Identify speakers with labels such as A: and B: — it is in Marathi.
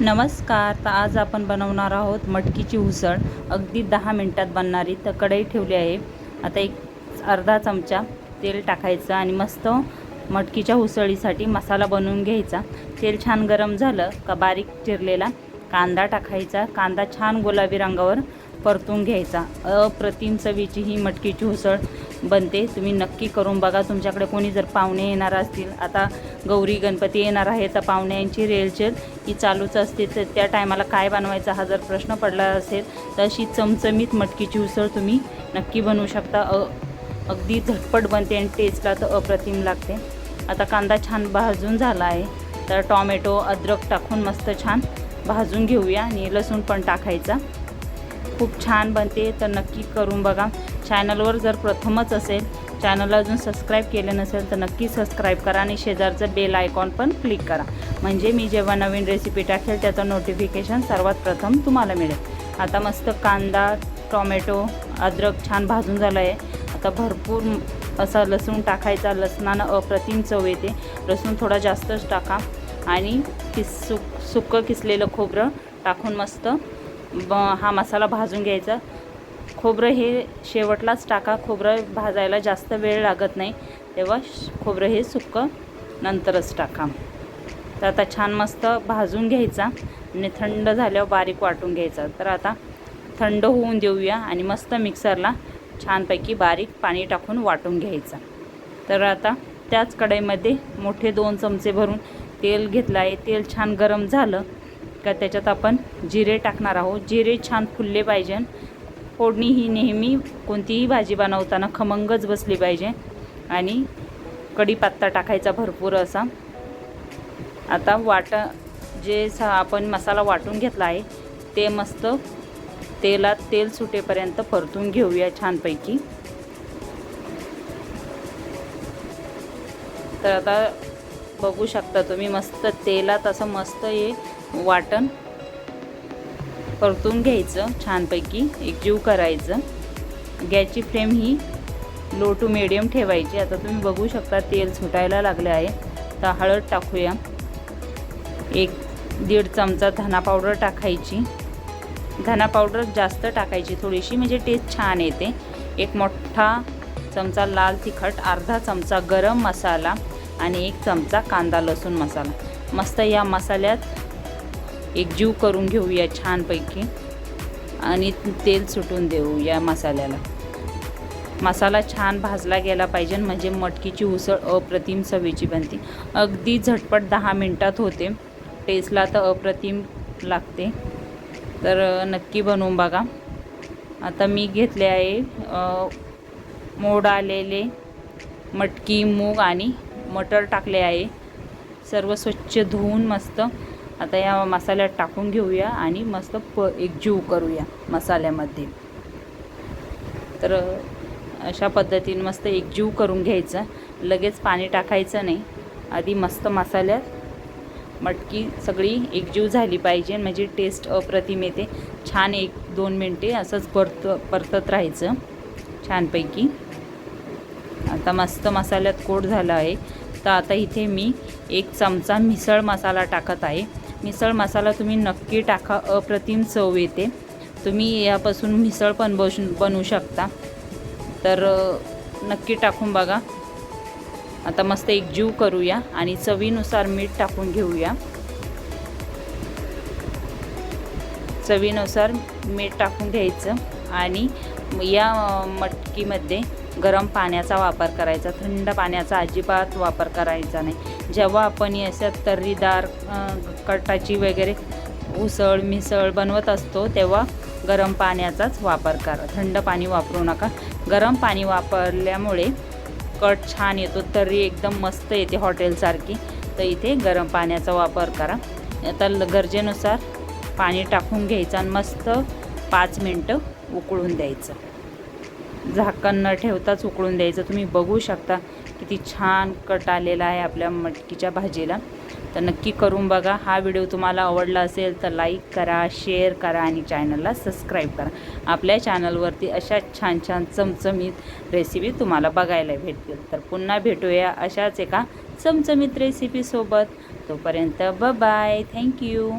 A: नमस्कार तर आज आपण बनवणार आहोत मटकीची उसळ. अगदी दहा मिनटात बनणारी तर कढई ठेवली आहे. आता एक अर्धा चमचा तेल टाकायचं आणि मस्त मटकीच्या उसळीसाठी मसाला बनवून घ्यायचा. तेल छान गरम झालं का बारीक चिरलेला कांदा टाकायचा. कांदा छान गुलाबी रंगावर परतून घ्यायचा. अप्रतिम चवीची ही मटकीची उसळ. बनते. तुम्ही नक्की करून बघा. तुमच्याकडे कोणी जर पाहुणे येणार असतील आता गौरी गणपती येणार आहे तर पाहुण्यांची रेलचेल ही चालूच असते. तर त्या टायमाला काय बनवायचा हा जर प्रश्न पडला असेल तर अशी चमचमीत मटकीची उसळ तुम्ही नक्की बनवू शकता. अ अगदी झटपट बनते आणि टेस्टला तर अप्रतिम लागते. आता कांदा छान भाजून झाला आहे. तर टॉमॅटो अद्रक टाकून मस्त छान भाजून घेऊया आणि लसूण पण टाकायचा. खूप छान बनते. तर नक्की करून बघा. चॅनलवर जर प्रथमच असेल चॅनलला अजून सबस्क्राईब केलं नसेल तर नक्की सबस्क्राईब करा आणि शेजारचं बेल आयकॉन पण क्लिक करा. म्हणजे मी जेव्हा नवीन रेसिपी टाकेल त्याचं नोटिफिकेशन सर्वात प्रथम तुम्हाला मिळेल. आता मस्त कांदा टॉमॅटो अद्रक छान भाजून झालं आहे आता भरपूर असा लसूण टाकायचा. लसणानं अप्रतिम चव येते. लसूण थोडा जास्तच टाका. आणि किस सुक सुकं किसलेलं खोबरं टाकून मस्त ब हा मसाला भाजून घ्यायचा. खोबरं हे शेवटलाच टाका. खोबरं भाजायला जास्त वेळ लागत नाही. तेव्हा श- खोबरं हे सुक्कं नंतरच टाका. तर आता छान मस्त भाजून घ्यायचा आणि थंड झाल्यावर बारीक वाटून घ्यायचा. तर आता थंड होऊन देऊया आणि मस्त मिक्सरला छानपैकी बारीक पाणी टाकून वाटून घ्यायचा. तर आता त्याच कढईमध्ये मोठे दोन चमचे भरून तेल घेतलं आहे. तेल छान गरम झालं का त्याच्यात आपण जिरे टाकणार आहोत. जिरे छान फुलले पाहिजे. फोडणी ही नेहमी कोणतीही भाजी बनवताना खमंगच बसली पाहिजे. आणि कढीपत्ता टाकायचा भरपूर असा. आता वाट जे सा आपण मसाला वाटून घेतला आहे ते मस्त तेलात तेल सुटेपर्यंत परतून घेऊया छानपैकी. तर आता बघू शकता तुम्ही मस्त तेलात असं मस्त हे वाटण परतून घ्यायचं छानपैकी एकजीव करायचं. गॅसची फ्लेम ही लो टू मिडियम ठेवायची. आता तुम्ही बघू शकता तेल सुटायला लागले आहे. तर हळद टाकूया. एक दीड चमचा धना पावडर टाकायची. धना पावडर जास्त टाकायची थोडीशी म्हणजे टेस्ट छान येते. एक मोठा चमचा लाल तिखट अर्धा चमचा गरम मसाला आणि एक चमचा कांदा लसूण मसाला. मस्त या मसाल्यात एकजीव करून घेऊया छानपैकी. आणि तेल सुटून देऊ या मसाल्याला. मसाला छान भाजला गेला पाहिजे म्हणजे मटकीची उसळ अप्रतिम चवीची बनते. अगदी झटपट दहा मिनटात होते. टेस्टला तर अप्रतिम लागते. तर नक्की बनवून बघा. आता मी घेतले आहे मोड आलेले मटकी मूग आणि मटर टाकले आहे. सर्व स्वच्छ धुवून मस्त आता या मसाल्यात टाकून घेऊया आणि मस्त प एकजीव करूया मसाल्यामध्ये. तर अशा पद्धतीने मस्त एकजीव करून घ्यायचं. लगेच पाणी टाकायचं नाही. आधी मस्त मसाल्यात मटकी सगळी एकजीव झाली पाहिजे म्हणजे टेस्ट अप्रतिम येते. छान एक दोन मिनटे असंच परत परतत राहायचं छानपैकी. आता मस्त मसाल्यात कोट झाला आहे. तर आता इथे मी एक चमचा मिसळ मसाला टाकत आहे. मिसळ मसाला तुम्ही नक्की टाका अप्रतिम चव येते. तुम्ही यापासून मिसळ पण बस बनवू शकता. तर नक्की टाकून बघा. आता मस्त एकजीव करूया आणि चवीनुसार मीठ टाकून घेऊया. चवीनुसार मीठ टाकून घ्यायचं आणि या मटकीमध्ये गरम पाण्याचा वापर करायचा. थंड पाण्याचा अजिबात वापर करायचा नाही. जेव्हा आपण अशा तर्रीदार कटाची वगैरे उसळ मिसळ बनवत असतो तेव्हा गरम पाण्याचाच वापर करा. थंड पाणी वापरू नका. गरम पाणी वापरल्यामुळे कट छान येतो. तर्री एकदम मस्त येते हॉटेलसारखी. तर इथे गरम पाण्याचा वापर करा. आता ल- गरजेनुसार पाणी टाकून घ्यायचं आणि मस्त पाच मिनटं उकळून द्यायचं. झाकण न ठेवताच उकळून द्यायचं. तुम्ही बघू शकता किती छान कट आलेला आहे आपल्या मटकीच्या भाजीला. तर नक्की करून बघा. हा व्हिडिओ तुम्हाला आवडला असेल तर लाईक करा शेअर करा आणि चॅनलला सबस्क्राईब करा. आपल्या चॅनलवरती अशा छान छान चमचमीत रेसिपी तुम्हाला बघायला भेटतील. तर पुन्हा भेटूया अशाच एका चमचमीत रेसिपीसोबत तोपर्यंत ब बाय थँक्यू